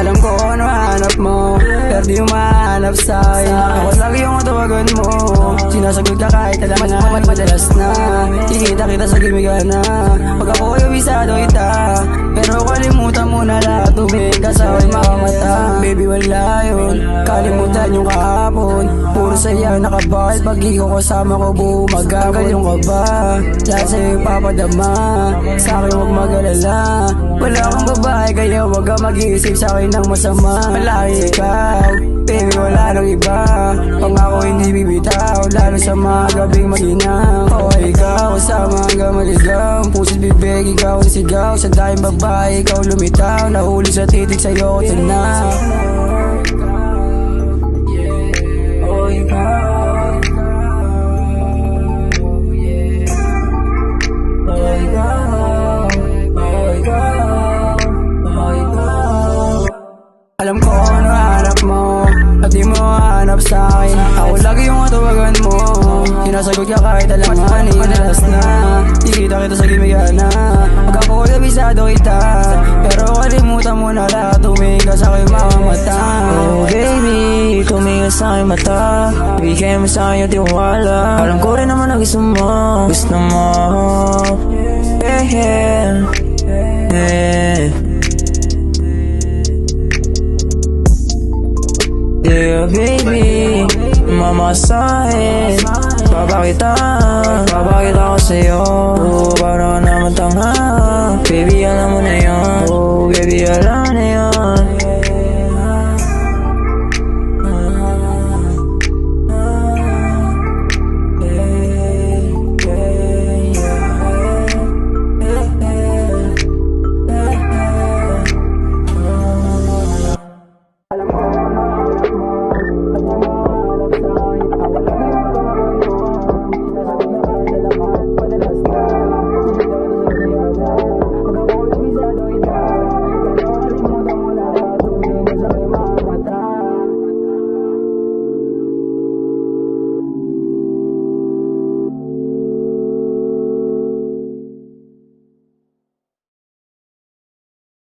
Alam ko ano hanap mo Pero di mo mahanap sa'kin Ako lagi yung tawagan mo. Sinasagot ka kahit alam na Mad madalas na. Kikita kita sa gimiga na. Pag ako ay bisado kita Pero kalimutan mo na lahat. Tumingin ka sa mga Baby wala yun. Kalimutan yung kahapon Puro saya nakabahal Pag ikaw kasama ko bumagagal yung kaba Lahat sa'yo ipapadama Sa akin huwag mag-alala. Wala kang babae kaya huwag ka mag-iisip sa akin ng masama. Malaki ikaw Baby wala nang iba. Pangako hindi bibitaw. Lalo sa mga gabing maginaw Oo ikaw kasama hanggang maligaw. Puso't bibig ikaw ang sigaw. Sa dahing babae ikaw lumitaw. Nahuli sa titik sa'yo ko tanaw lagi yung matawagan mo. Sinasagot ka kahit alanganin Madalas na Kikita kita sa gimiga na. Pag ako kabisado kita. Pero kalimutan mo na lahat. Tumingin ka sa mga mata. Oh baby, tumingin sa aking mata. Bigay mo sa akin yung tiwala. Alam ko rin naman na gusto mo. Gusto mo. Yeah, yeah, yeah. Yeah, baby mama mamasahin Papakita, papakita ko sa'yo Para naman tanga Baby alam mo na yun. Oh baby alam